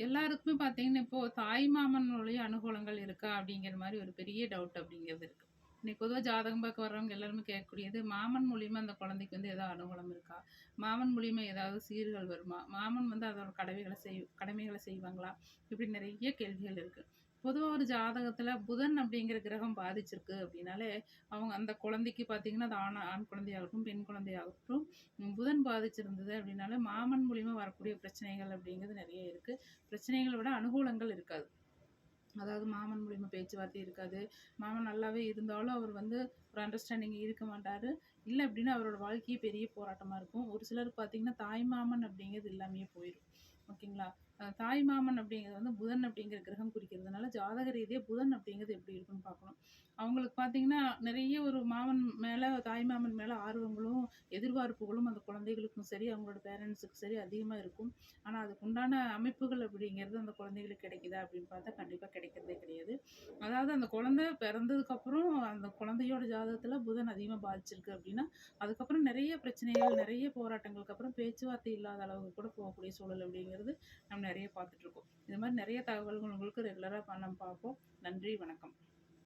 எல்லாருக்குமே பார்த்தீங்கன்னா, இப்போ தாய் மாமனுடைய அனுகூலங்கள் இருக்கா? அப்படிங்கிற மாதிரி ஒரு பெரிய டவுட் அப்படிங்கிறது இருக்கு. இன்னைக்கு பொதுவா ஜாதகம் பார்க்க வர்றவங்க எல்லாருமே கேட்கக்கூடியது, மாமன் மூலியமா அந்த குழந்தைக்கு வந்து ஏதாவது அனுகூலம் இருக்கா? மாமன் மூலியமா ஏதாவது சீர்கள் வருமா? மாமன் வந்து அதோட கடமைகளை செய் கடமைகளை செய்வாங்களா? இப்படி நிறைய கேள்விகள் இருக்கு. பொதுவாக ஒரு ஜாதகத்தில் புதன் அப்படிங்கிற கிரகம் பாதிச்சிருக்கு அப்படின்னாலே, அவங்க அந்த குழந்தைக்கு பார்த்தீங்கன்னா, அது ஆண் ஆண் குழந்தையாகட்டும், பெண் குழந்தையாகட்டும், புதன் பாதிச்சிருந்தது அப்படின்னாலே, மாமன் மூலிமா வரக்கூடிய பிரச்சனைகள் அப்படிங்கிறது நிறைய இருக்குது பிரச்சனைகளை விட அனுகூலங்கள் இருக்காது. அதாவது மாமன் மூலிமா பேச்சுவார்த்தை இருக்காது. மாமன் நல்லாவே இருந்தாலும், அவர் வந்து ஒரு அண்டர்ஸ்டாண்டிங் இருக்க மாட்டார் இல்லை அப்படின்னா, அவரோட வாழ்க்கையே பெரிய போராட்டமாக இருக்கும். ஒரு சிலர் பார்த்தீங்கன்னா, தாய் மாமன் அப்படிங்கிறது இல்லாமையே போயிடும் ஓகேங்களா? தாய் மாமன் அப்படிங்கிறது வந்து புதன் அப்படிங்கிற கிரகம் குறிக்கிறதுனால, ஜாதக ரீதியாக புதன் அப்படிங்கிறது எப்படி இருக்குன்னு பார்க்கணும். அவங்களுக்கு பார்த்தீங்கன்னா, நிறைய ஒரு மாமன் மேலே தாய் மாமன் ஆர்வங்களும், எதிர்பார்ப்புகளும் அந்த குழந்தைகளுக்கும் சரி, அவங்களோட பேரண்ட்ஸுக்கும் சரி அதிகமாக இருக்கும். ஆனா, அதுக்குண்டான அமைப்புகள் அப்படிங்கிறது அந்த குழந்தைகளுக்கு கிடைக்குதா? அப்படின்னு பார்த்தா கண்டிப்பாக கிடைக்கிறதே கிடையாது. அதாவது அந்த குழந்தை பிறந்ததுக்கப்புறம், அந்த குழந்தையோட ஜாதகத்தில் புதன் அதிகமாக பாதிச்சிருக்கு அப்படின்னா, அதுக்கப்புறம் நிறைய பிரச்சனைகள், நிறைய போராட்டங்களுக்கு அப்புறம் பேச்சுவார்த்தை இல்லாத அளவுக்கு கூட போகக்கூடிய சூழல் அப்படிங்கிறது நம்ம நிறைய பார்த்துட்ருக்கோம் இது மாதிரி நிறைய தகவல்கள் உங்களுக்கு ரெகுலராக பண்ண நம்ம பார்ப்போம். நன்றி, வணக்கம்.